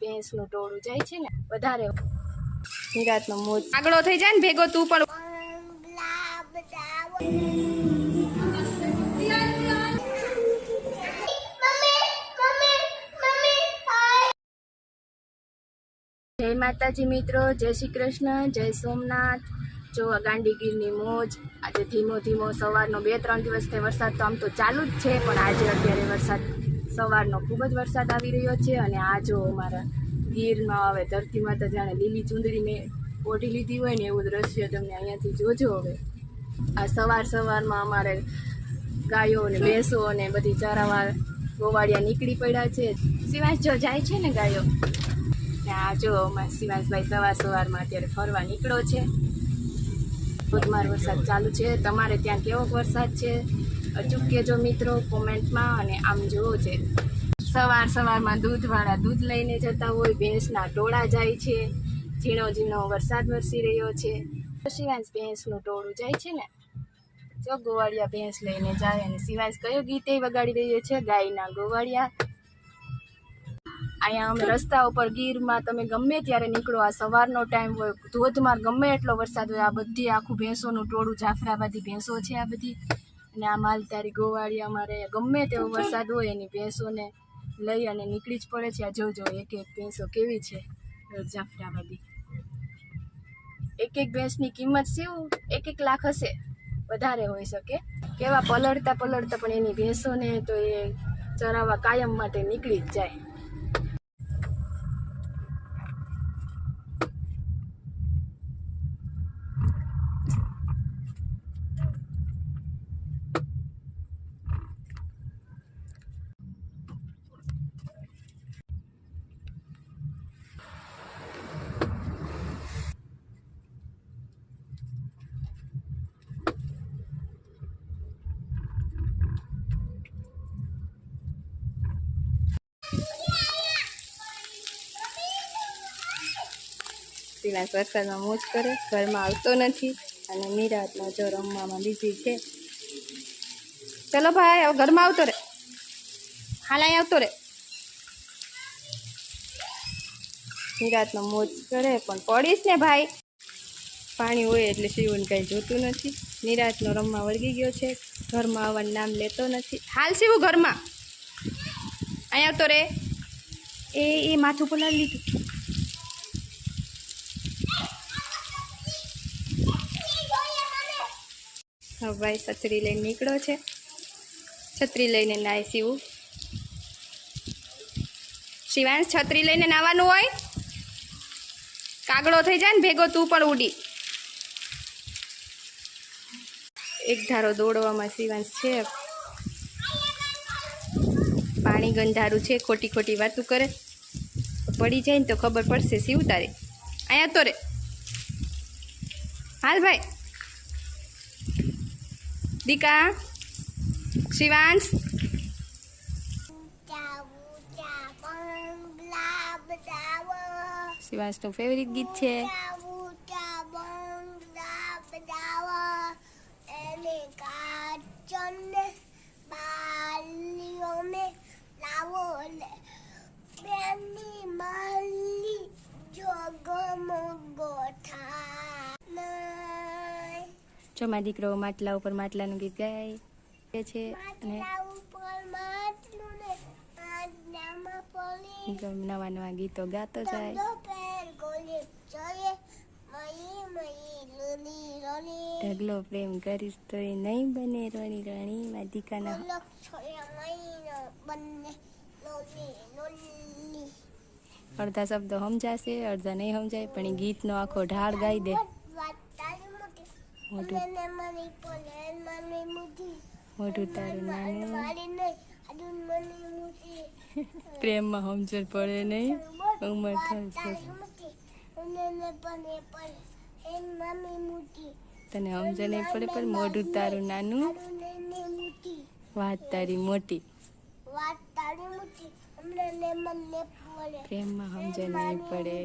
ભેંસનું ટોળું જાય છે ને વધારે નિરાતનો મોજ. આગળો થઈ જાય ને ભેગો તું પણ. જય માતાજી મિત્રો જય શ્રી કૃષ્ણ જય સોમનાથ. જો ગાંડીગીરની મોજ આજે ધીમો ધીમો સવારનો બે ત્રણ દિવસથી વરસાદ તો આમ તો ચાલુ જ છે પણ આજે અત્યારે વરસાદ સવારનો ખૂબ જ વરસાદ આવી રહ્યો છે અને આ જો અમારા ગીરમાં હવે ધરતીમાં તો જાણે લીલી ચૂંદડી મેં ઓઢી લીધી હોય ને એવું દ્રશ્ય તમને અહીંયાથી જોજો હવે. આ સવાર સવારમાં અમારે ગાયો ને ભેંસો અને બધી ચારાવા ગોવાળિયા નીકળી પડ્યા છે. સિવાય જો જાય છે ને ગાયો? ને આ જો અમારા શિવાંશભાઈ સવાર સવારમાં અત્યારે ફરવા નીકળો છે. ધોધમાર વરસાદ ચાલુ છે. તમારે ત્યાં કેવો વરસાદ છે? અચૂક કહેજો મિત્રો કોમેન્ટમાં અને આમ જુઓ છે. સવાર સવારમાં દૂધવાળા દૂધ લઈને જતા હોય, ભેંસના ટોળા જાય છે. ઝીણો ઝીણો વરસાદ વરસી રહ્યો છે. શિવાંશ ભેંસનું ટોળું જાય છે ને? જો ગોવાળિયા ભેંસ લઈને જાય અને શિવાંશ કયો ગીતે વગાડી રહ્યો છે? ગાયના ગોવાળિયા. અહીંયા અમે રસ્તા ઉપર ગીરમાં તમે ગમે ત્યારે નીકળો, આ સવારનો ટાઈમ હોય, ધોધમાર ગમે એટલો વરસાદ હોય, આ બધી આખું ભેંસોનું ટોળું, જાફરાબાદી ભેંસો છે આ બધી. અને આ માલધારી ગોવાળી અમારે ગમે તેવો વરસાદ હોય એની ભેંસોને લઈ અને નીકળી જ પડે છે. આ જોજો, એક એક ભેંસો કેવી છે. જાફરાબાદી. એક એક ભેંસની કિંમત શું? એક એક લાખ હશે. વધારે હોઈ શકે. કેવા પલળતા પલળતા પણ એની ભેંસોને તો એ ચરાવવા કાયમ માટે નીકળી જ જાય. શિવાંશ વરસાદમાં મોજ કરે, ઘરમાં આવતો નથી અને નિરાતમાં જો રમવામાં બીજી છે. ચલો ભાઈ ઘરમાં આવતો રે. હાલ અહીં આવતો રે. નિરાતમાં મોજ કરે, પણ પડીશ ને ભાઈ. પાણી હોય એટલે શિવન કાંઈ જોતું નથી. નિરાતનો રમવા વળગી ગયો છે. ઘરમાં આવવાનું નામ લેતો નથી. હાલ શિવું ઘરમાં. અહીંયા આવતો રે. એ એ માથું પલાળી લીધું હવે ભાઈ, છત્રી લઈને નીકળ્યો છે. છત્રી લઈને નાય સીવું શિવાંશ છત્રી લઈને નાવાનું હોય? કાગડો થઈ જાય ને ભેગો, તું પણ ઉડી. એક ધારો દોડવામાં શિવાંશ છે. પાણી ગંધારું છે, ખોટી ખોટી વાતું કરે. પડી જાય ને તો ખબર પડશે, શિવ તારે. અહીંયા તો રે. હાલ ભાઈ. દીકા શિવાંશ તો ફેવરિટ ગીત છે. જો મારા દીકરો માટલા ઉપર માટલાનું ગીત ગાય છે અને નવા નવા ગીતો ગાતો જાય. ઢગલો પ્રેમ કરીશ તો એ નહીં બને રણી રણી. દીકાના અડધા શબ્દો સમજાશે અડધા નહીં સમજાય પણ એ ગીતનો આખો ઢાળ ગાઈ દે. મોઢું તારું નાનું પ્રેમમાં સમજણ પડે નહીં? ઉંમર થશે તને સમજણ નહીં પડે પણ મોઢું તારું નાનું? વાત તારી મોટી. પ્રેમમાં સમજણ નહીં પડે.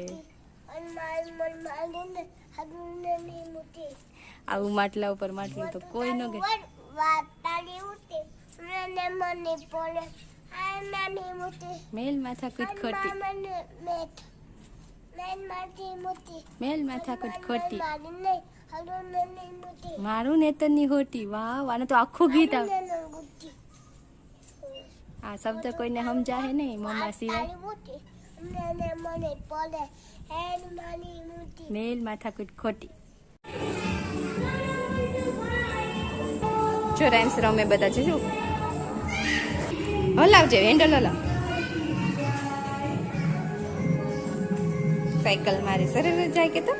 આવું માટલા ઉપર માટલું તો કોઈ ન ગઈ. મેલ માથા કુટ ખોટી મેલ માથા કુટ ખોટી મારું મારું નેતરની હોટી વાહ આને તો આખું ગીત આ શબ્દ કોઈને સમજાય નહીં, મમ્મા સિવાય. મેલ માથાકૂટ ખોટી જો રાઇમ્સ રમે બધા છે શું હલાવજે હેન્ડલ હલાવ સાયકલ મારે સરસ જાય કે તો?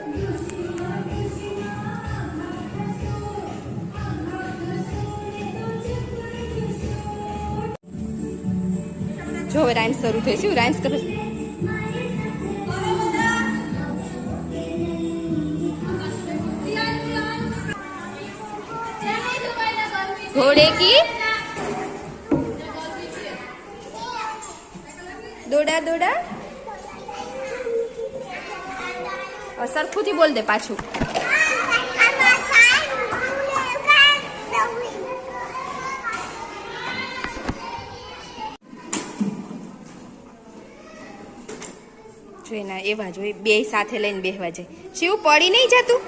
જો રાઇમ્સ શરૂ થઈ, શું રાઈમ્સ કરો? घोड़े की દોડા દોડા અ, સરખુંથી બોલ દે પાછું જો એના એવા જોઈ બે સાથે લઈને બેહવા જાય શિવ પડી નહીં જતું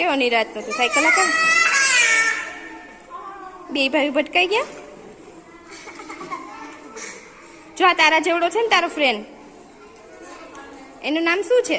કેવો નિરાત નો સાયકલ આપે બે ભાઈ ભટકાઈ ગયા? જો આ તારા જેવડો છે ને તારો ફ્રેન્ડ એનું નામ શું છે?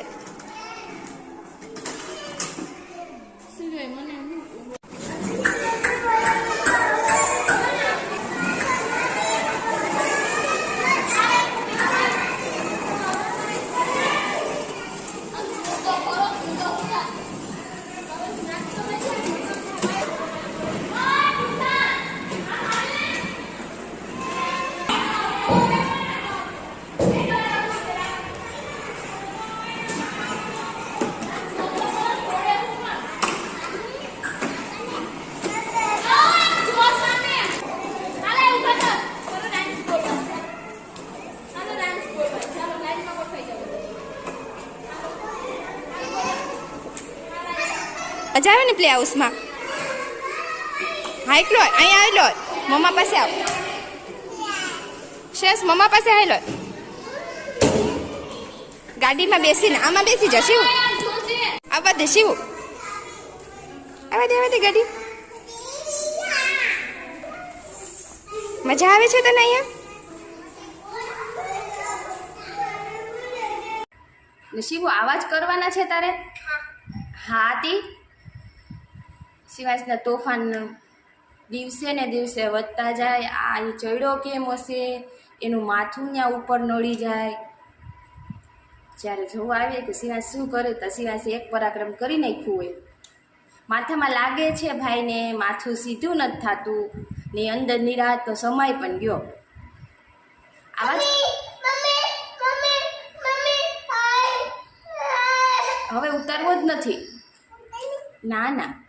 મજા આવે ને પ્લે હાઉસમાં હા એકલો અહીંયા આવેલો મમ્મા પાસે આવ. શેષ મમ્મા પાસે આવેલો ગાડીમાં બેસીને. આમાં બેસી જા શિવ. આવવા દે શિવ. આવવા દે આવવા દે ગાડી. મજા આવે છે તને અહીંયા? શિવ આવા જ કરવાના છે તારે? હા તી. શિવાજના તોફાન દિવસે ને દિવસે વધતા જાય. આ ચડ્યો કેમ હશે? એનું માથું ત્યાં ઉપર નડી જાય. જ્યારે જોવા આવે કે શિવાજ શું કરે તો શિવાજે એક પરાક્રમ કરી નાખ્યું હોય. માથામાં લાગે છે ભાઈને માથું સીધું નથી થતું ને અંદર નિરાતનો સમય પણ ગયો. આવા હવે ઉતારવો જ નથી. ના ના.